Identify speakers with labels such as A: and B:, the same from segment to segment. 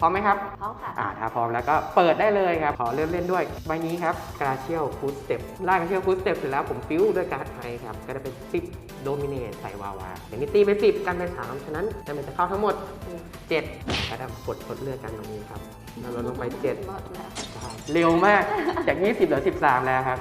A: พร้อมไหมครับ
B: พร้อมค่ะ
A: อ่าถ้าพร้อมแล้วก็เปิดได้เลยครับ ขอเริ่มเล่นด้วยใบนี้ครับกราเชียลฟูดสเต็ปล่ากราเชียลฟูดสเต็ปเสร็จแล้วผมฟิวด้วยการ์ดไทยครับ ก็จะเป็น 10 โดมิเนตใส่วาวาอย่างนี้ตีไป 10 กันไป 3 ฉะนั้นจะมันจะเข้าทั้งหมด 7 ก็จะกดกดเลือกกันตรงนี้ครับแล้วลดลงไป7
B: หมดแล้ว
A: เร็วมาก จาก 20เหลือ 13 แล้วครับ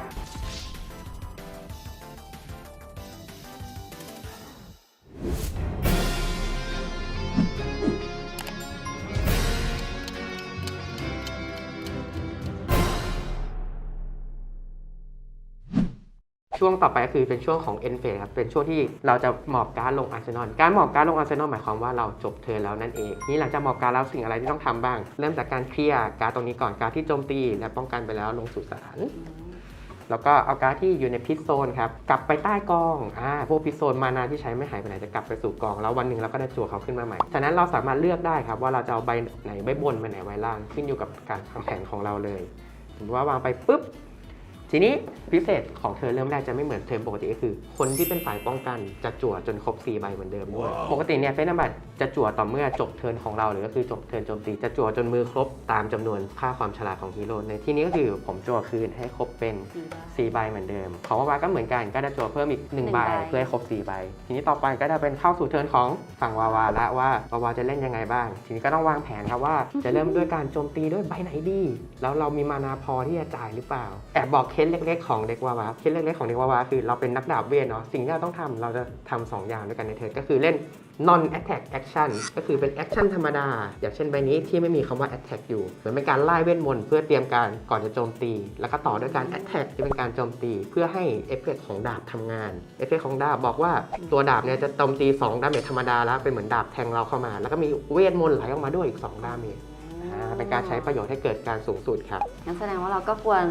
A: ช่วงต่อไปก็คือเป็นช่วงของเอ็นเฟสครับ เป็นช่วงที่เราจะหมอบการลงอาร์เซนอล การหมอบการลงอาร์เซนอลหมายความว่าเราจบเทิร์แล้วนั่นเอง นี่หลังจากหมอบการแล้วสิ่งอะไรที่ต้องทำบ้าง เริ่มจากการเคลียร์การตรงนี้ก่อนการที่โจมตีและป้องกันไปแล้วลงสู่สามแล้วก็เอาการ์ดที่อยู่ในพิษโซนครับ กลับไปใต้กองอ่าพวกพิษโซนมานาที่ใช้ไม่หายไปไหนจะกลับไปสู่กอง แล้ววันหนึ่งเราก็ได้จั่วเขาขึ้นมาใหม่ ฉะนั้นเราสามารถเลือกได้ครับว่าเราจะเอาใบไหนใบบนใบไหนใบล่างขึ้นอยู่กับการทำแผนของเราเลยสมมติว่าวางไปปุ๊บ ทีนี้พิเศษของเธอเริ่มแรกจะไม่เหมือนเทอมปกติก็คือ คนที่เป็นฝ่ายป้องกันจะจั่วจนครบ4ใบเหมือนเดิมด้วย ปกติเนี่ยเฟสนัมบัตจะจั่วต่อเมื่อจบเทิร์นของเราหรือก็คือจบเทิร์นโจมตีจะจั่วจนมือครบตามจำนวนค่าความฉลาดของฮีโร่ในที่นี้ก็คือผมจั่วคืนให้ครบเป็น
B: สี่ใบ
A: 4ใบเหมือนเดิมของวาวาก็เหมือนกันก็จะจั่วเพิ่มอีก
B: หนึ่
A: 1
B: ง
A: ใบ
B: ใบ
A: เพื่อให้ครบ4ใบทีนี้ต่อไปก็จะเป็นเข้าสู่เทิร์นของฝั่งวาวาละว่าวาวาจะเล่นยังไงบ้าง ทีนี้ก็ต้องวางแผนครับว่าจะเริ่มด้วยการโจมตีด้วยใบไหนดี แล้วเรามีมานาพอที่จะจ่ายหรือเปล่าแอบบอกเคสเล็ก ๆ ของเด็กวาวาเคสเล็กๆของเด็กวาวาคือเราเป็นนักดาบเวทเนาะสิ่งที่เราต้องทำเราจะทำสองอย่างด้วยกันในเทิร์นก็คือเล่น non attack action ก็คือเป็น action ธรรมดา อย่างเช่นใบนี้ที่ไม่มีคำว่า attack อยู่เหมือนเป็นการไล่เวทมนต์เพื่อเตรียมการก่อนจะโจมตี แล้วก็ต่อด้วยการ attack ที่เป็นการโจมตี เพื่อให้เอฟเฟกของดาบทำงานเอฟเฟกของดาบบอกว่าตัวดาบเนี่ยจะโจมตี2ดาเมจธรรมดาแล้วเป็นเหมือนดาบแทงเราเข้ามา แล้วก็มีเวทมนต์ไหลออกมาด้วยอีก2ดาเมจเป็นการใช้ประโยชน์ให้เกิดการสูงสุดครับ
B: งั้นแสดงว่าเราก็ควร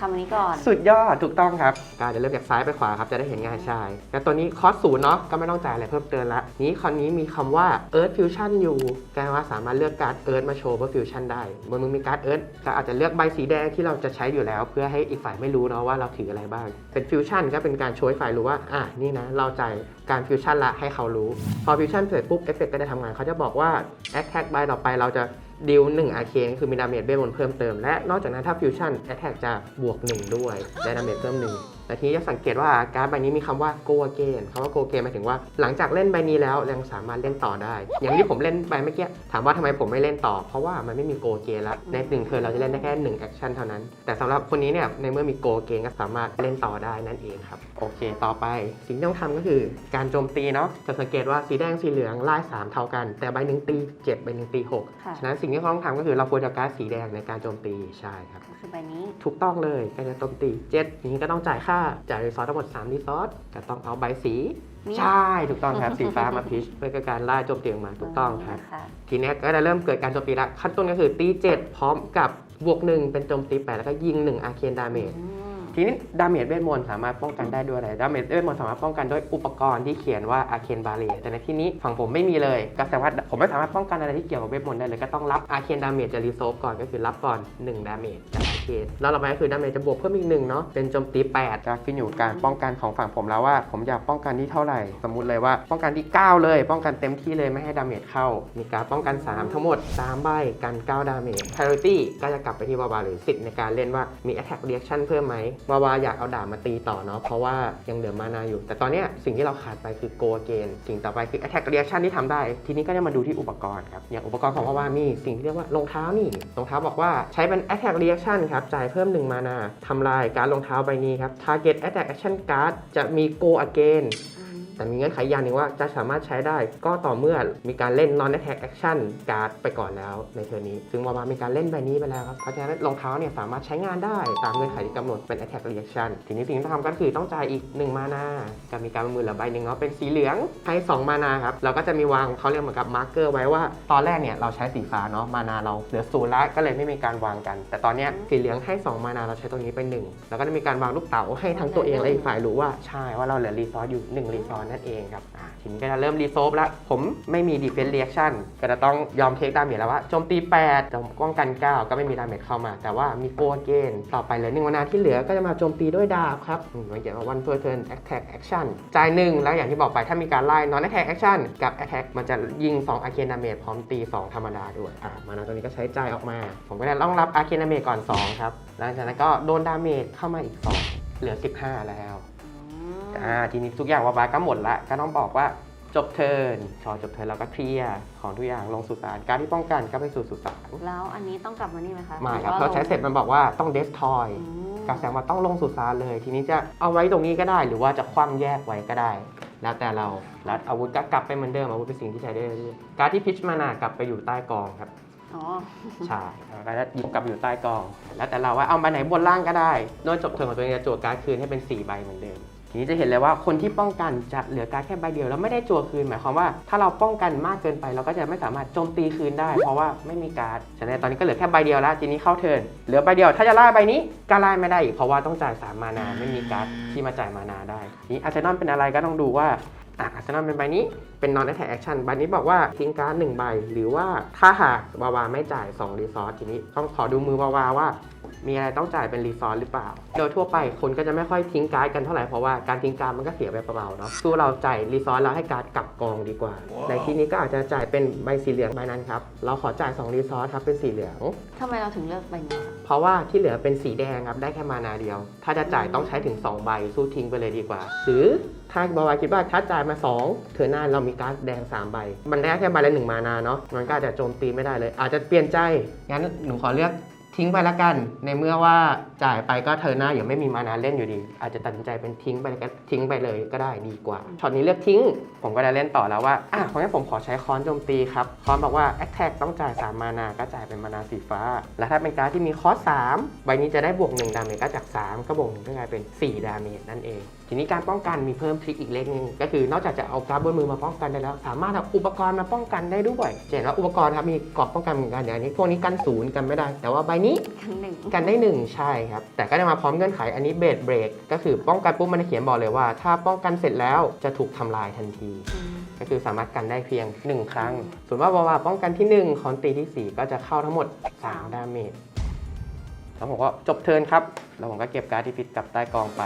B: ทำอันนี้ก่อน
A: สุดยอดถูกต้องครับการจะเริ่มจากซ้ายไปขวาครับจะได้เห็นงานใช่แล้วตัวนี้คอสศูนย์เนาะก็ไม่ต้องจ่ายอะไรเพิ่มเติมละนี้คอนนี้มีคำว่า Earth Fusion อยู่แกว่าสามารถเลือกการ์ด Earth มาโชว์เพื่อ Fusion ได้บนมือมีการ์ด Earth ก็อาจจะเลือกใบสีแดงที่เราจะใช้อยู่แล้ว เพื่อให้อีกฝ่ายไม่รู้เนาะว่าเราถืออะไรบ้าง เป็น Fusion ก็เป็นการโชว์ให้ฝ่ายรู้ว่าอะนี่นะเราจ่ายการฟิวชั่นละให้เขารู้ พอฟิวชั่นเสร็จปุ๊บเอฟเฟกต์ก็จะทำงานเขาจะบอกว่า Attack ใบต่อไปเราจะ ดิว1อาเคนคือมีดาเมจเบมนเพิ่มเติม และนอกจากนั้นถ้าฟิวชั่น Attack จะบวก 1 ด้วยได้ดาเมจเพิ่ม1แต่ทีนี้จะสังเกตว่าการ์ดใบนี้มีคำว่า go again คำว่า go again หมายถึงว่า หลังจากเล่นใบนี้แล้วยังสามารถเล่นต่อได้ อย่างที่ผมเล่นไปเมื่อกี้ถามว่าทำไมผมไม่เล่นต่อ เพราะว่ามันไม่มี go again แล้วในหนึ่งเทิร์นเราจะเล่นได้แค่1 action เท่านั้น แต่สำหรับคนนี้เนี่ยในเมื่อมี go again ก็สามารถเล่นต่อได้นั่นเองครับโอเค ต่อไปสิ่งที่ต้องทำก็คือการโจมตีเนาะจะสังเกตว่าสีแดงสีเหลืองไล่3เท่ากัน แต่ใบหนึ่งตี7ใบหนึ่งตี6
B: ค่ะ
A: ฉะนั้นสิ่งที่เขาต้องทำก็คือเราควรจะเอาการ์ดสีแดงในการโจมตีใช่ครับ
B: ก็คือใบนี้
A: ถูกต้องเลยการจะโจมตี7นี้ก็ต้องจ่ายค่าจ่ายรีซอสทั้งหมด3รีซอสก็ต้องเอาใบสี
B: นี่
A: ใช่ถูกต้องครับ สีฟ้ามาพิชเพื่อการล่าโจมตีออกมาถูกต้องครับ
B: ค่ะ
A: ทีเนี้ยก็จะเริ่มเกิดการโจมตีละขั้นต้นก็คือตี7พร้อมกับบวก1เป็นโจมตี8แล้วก็ยิง1อาเคนดาเมจ
B: อืม
A: ทีนี้ดาเมจเวทมนต์สามารถป้องกันได้ด้วยอะไรดาเมจเวทมนต์สามารถป้องกันด้วยอุปกรณ์ที่เขียนว่าอาเคนบาเลียแต่ในที่นี้ฝั่งผมไม่มีเลยก็แสดงว่าผมไม่สามารถป้องกันอะไรที่เกี่ยวกับเวทมนต์ได้เลยก็ต้องรับอาเคนดาเมจจะรีโซฟก่อนก็คือรับก่อน1ดาเมจ จากอาเคแล้วต่อไปก็คือดาเมจจะบวกเพิ่มอีกหนึ่งเนาะเป็นโจมตี8ก็ขึ้นอยู่การป้องกันของฝั่งผมแล้วว่า ผมอยากป้องกันที่เท่าไหร่ สมมุติเลยว่าป้องกันที่ 9 เลย ป้องกันเต็มที่เลยไม่ให้ดาเมจเข้า มีการป้องกัน 3 ทั้งหมด3ใบกัน 9 ดาเมจ priority ก็จะกลับไปที่วาวาหรือสิทธิ์ในการเล่นว่ามี attack reaction เพิ่มไหมวาวาอยากเอาดาบมาตีต่อเนาะเพราะว่ายังเหลือมานาอยู่ แต่ตอนนี้สิ่งที่เราขาดไปคือ go again สิ่งต่อไปคือ attack reaction ที่ทำได้ ทีนี้ก็จะมาดูที่อุปกรณ์ครับอย่างอุปกรณ์ของวาวามีสิ่งที่เรียกว่ารองเท้านี่รองเท้าบอกว่าใช้เป็น attack reaction ครับจ่ายเพิ่ม 1 มานาทำลายการรองเท้าใบนี้ครับ target attack action card จะมี go again แต่มีเงื่อนไขอย่างหนึ่งว่าจะสามารถใช้ได้ก็ต่อเมื่อมีการเล่น non attack action card ไปก่อนแล้วในเทอร์นี้ ซึ่งวาวามีการเล่นใบนี้ไปแล้วครับเพราะฉะนั้นรองเท้าเนี่ยสามารถใช้งานได้ตามเงื่อนไขที่กำหนดเป็น attack reaction ทีนี้สิ่งที่ต้องทำก็คือต้องจ่ายอีก 1 มานาก็มีการประมือเหลือใบหนึ่งเนาะเป็นสีเหลืองให้2มานาครับเราก็จะมีวางเขาเรียกเหมือนกับมาร์เกอร์ไว้ว่าตอนแรกเนี่ยเราใช้สีฟ้าเนาะมานาเราเหลือศูนย์ละก็เลยไม่มีการวางกัน แต่ตอนเนี้ยสีเหลืองให้ 2 มานาเราใช้ตรงนี้ไป1แล้วก็จะมีการวางลูกเต๋าให้ทั้งตัวเองและอีกฝ่ายรู้ว่าใช่ว่าเราเหลือรีซอสอยู่1รีซอสนั่นเองครับอ่าทีนี้ก็จะเริ่มรีโซฟแล้ว ผมไม่มี defense reaction ก็จะต้องยอมเทคดาเมจแล้วว่าโจมตี8โจมป้องกัน 9 ก็ไม่มีดาเมจเข้ามา แต่ว่ามีโกเกนต่อไปเลือหนึ่งวันาที่เหลือก็จะมาโจมตีด้วยดาบครับมันเขียนว่า one per turn attack action จ่ายหนึ่งแล้วอย่างที่บอกไปถ้ามีการไล่ non attack action กับ attack มันจะยิง2 arcane damage พร้อมตี 2 ธรรมดาด้วยอ่ามานาตัวนี้ก็ใช้จ่ายออกมา ผมก็จะต้องรับ arcane damage ก่อน2ครับหลังจากนั้นก็โดนดาเมจเข้ามาอีก 2 เหลือ 15 แล้ว อ่าทีนี้ทุกอย่างวาบาก็หมดละก็ต้องบอกว่าจบเทิร์นพอจบเทิร์นเราก็เคลียร์ของทุกอย่างลงสุสานการที่ป้องกันก็ไปสู่สุสาน
B: แล้วอันนี้ต้องกลับมานี่ไหมคะ
A: ไม่ครับ
B: ห
A: เพราะใช้เสร็จมันบอกว่าต้องเดสทอย
B: อืม
A: กับแสดงว่าต้องลงสุสานเลย ทีนี้จะเอาไว้ตรงนี้ก็ได้ หรือว่าจะคว่ำแยกไว้ก็ได้ แล้วแต่เราแล้วอาวุธก็กลับไปเหมือนเดิมอาวุธเป็นสิ่งที่ใช้ได้เรื่อยๆการดที่พิชมานากลับไปอยู่ใต้กองครับ
B: อ๋อ
A: ใช่แล้วก็หยิบกลับอยู่ใต้กอง แล้วแต่เราว่าเอาใบไหนบนล่างก็ได้โดยจบเทิร์นของตัวเองจะจั่วการ์ดคืนให้เป็น4ใบเหมือนเดิม ทีนี้จะเห็นเลยว่าคนที่ป้องกันจะเหลือการดแค่ใบเดียวแล้วไม่ได้จั่วคืน หมายความว่าถ้าเราป้องกันมากเกินไปเราก็จะไม่สามารถโจมตีคืนได้ เพราะว่าไม่มีการ์ดฉะนั้นตอนนี้ก็เหลือแค่ใบเดียวแล้วทีนี้เข้าเทิร์นเหลือใบเดียว ถ้าจะไล่ใบนี้ก็ไล่ไม่ได้อีกเพราะว่าต้องจ่ายสามมานาไม่มีการ์ดที่มาจ่ายมานาได้ทีนี้อาร์เซนอลเป็นอะไรก็ต้องดูว่าอะอาร์เซนอลเป็นใบนี้เป็น non attack action ใบนี้บอกว่าทิ้งการ์ดหนึ่งใบ หรือว่าถ้าหากวาวาไม่จ่าย2รีซอสทีนี้ต้องขอดูมือวาวาว่า มีอะไรต้องจ่ายเป็นรีซอสหรือเปล่า โดยทั่วไปคนก็จะไม่ค่อยทิ้งการ์ดกันเท่าไหร่เพราะว่าการทิ้งการ์ดมันก็เสียไปเปล่าๆเนาะสู้เราจ่ายรีซอสแล้วให้การ์ดกลับกองดีกว่า ในที่นี้ก็อาจจะจ่ายเป็นใบสีเหลืองใบนั้นครับเราขอจ่าย2รีซอสครับเป็นสีเหลือง
B: ทำไมเราถึงเลือกใบนี้คะ
A: เพราะว่าที่เหลือเป็นสีแดงครับได้แค่มานาเดียว ถ้าจะจ่ายต้องใช้ถึง 2 ใบสู้ทิ้งไปเลยดีกว่า หรือถ้าบาวาคิดว่าถ้าจ่ายมา 2 เธอหน้าเรามีการ์ดแดง 3 ใบ มันได้แค่ใบละหนึ่งมานาเนาะมันก็อาจจะโจมตีไม่ได้เลย อาจจะเปลี่ยนใจงั้นหนูขอเลือก ทิ้งไปละกัน ในเมื่อว่าจ่ายไปก็เธอหน้าอยู่ไม่มีมานาเล่นอยู่ดี อาจจะตัดสินใจเป็นทิ้งไปก็ทิ้งไปเลยก็ได้ดีกว่าช็อตนี้เลือกทิ้ง ผมก็ได้เล่นต่อแล้วว่าอะเพราะงั้นผมขอใช้ค้อนโจมตีครับค้อนบอกว่า attack ต้องจ่าย 3 มานาก็จ่ายเป็นมานาสีฟ้า แล้วถ้าเป็นการที่มีคอส3ใบนี้จะได้บวก1ดาเมจก็จาก 3 ก็บวกหนึ่งก็กลายเป็น 4 ดาเมจนั่นเอง ทีนี้การป้องกันมีเพิ่มทริคอีกเล็กนึงก็คือนอกจากจะเอาการ์ดบนมือมาป้องกันได้แล้ว สามารถเอาอุปกรณ์มาป้องกันได้ด้วยเห็นว่าอุปกรณ์ครับมีกรอบป้องกันเหมือนกันเดี๋ยวนี้พวกนี้กันศูนย์กันไม่ได้แต่ว่าใบนี้
B: กันหนึ่ง
A: กันได้1ใช่ครับ แต่ก็จะมาพร้อมเงื่อนไขอันนี้เบรดเบรกก็คือป้องกันปุ๊บมันจะเขียนบอกเลยว่า ถ้าป้องกันเสร็จแล้วจะถูกทำลายทันที
B: อืม
A: ก็คือสามารถกันได้เพียง 1 ครั้ง ส่วนว่าวาวาป้องกันที่ 1 คอนตีที่ 4 ก็จะเข้าทั้งหมด3ดาเมจแล้วผมก็จบเทิร์นครับ แล้วผมก็เก็บการ์ดที่พิษกลับใต้กองไป